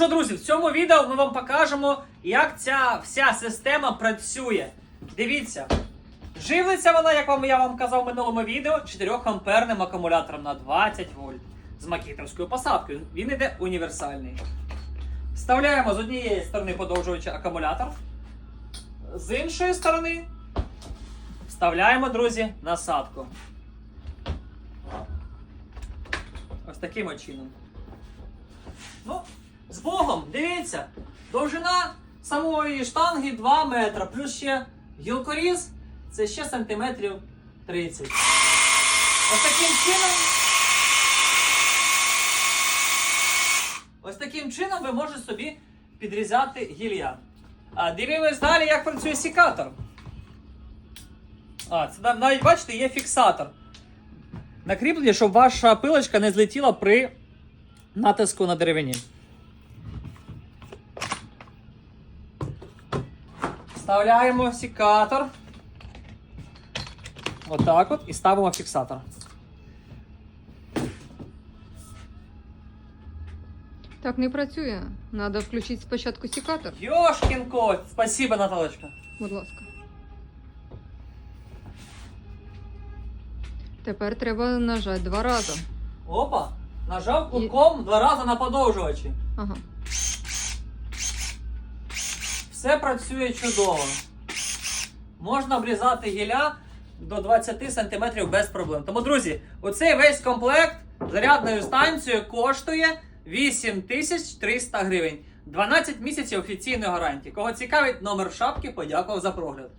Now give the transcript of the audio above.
Що, друзі, в цьому відео ми вам покажемо, як ця вся система працює. Дивіться, живиться вона, як вам я вам казав в минулому відео, 4 амперним акумулятором на 20 вольт з макітерською посадкою. Він іде універсальний. Вставляємо з однієї сторони подовжувача акумулятор, з іншої сторони вставляємо, друзі, насадку. Ось таким чином. Ну, з Богом, дивіться, довжина самої штанги 2 метра, плюс ще гілкоріз це ще сантиметрів 30. Ось таким чином. Ось таким чином ви можете собі підрізати гілля. А дивимось далі, як працює сікатор. А, це навіть бачите, є фіксатор. Накріплення, щоб ваша пилочка не злетіла при натиску на деревині. Вставляємо сікатор. Отак от і ставимо фіксатор. Так не працює. Надо включити спочатку секатор. Йошкін кот! Спасибо, Наталочка. Будь ласка. Тепер треба нажати два рази. Опа! Нажав кулком два рази на подовжувачі. Ага. Все працює чудово. Можна обрізати гілля до 20 см без проблем. Тому, друзі, оцей весь комплект зарядною станцією коштує 8300 гривень. 12 місяців офіційної гарантії. Кого цікавить номер шапки, подякував за прогляд.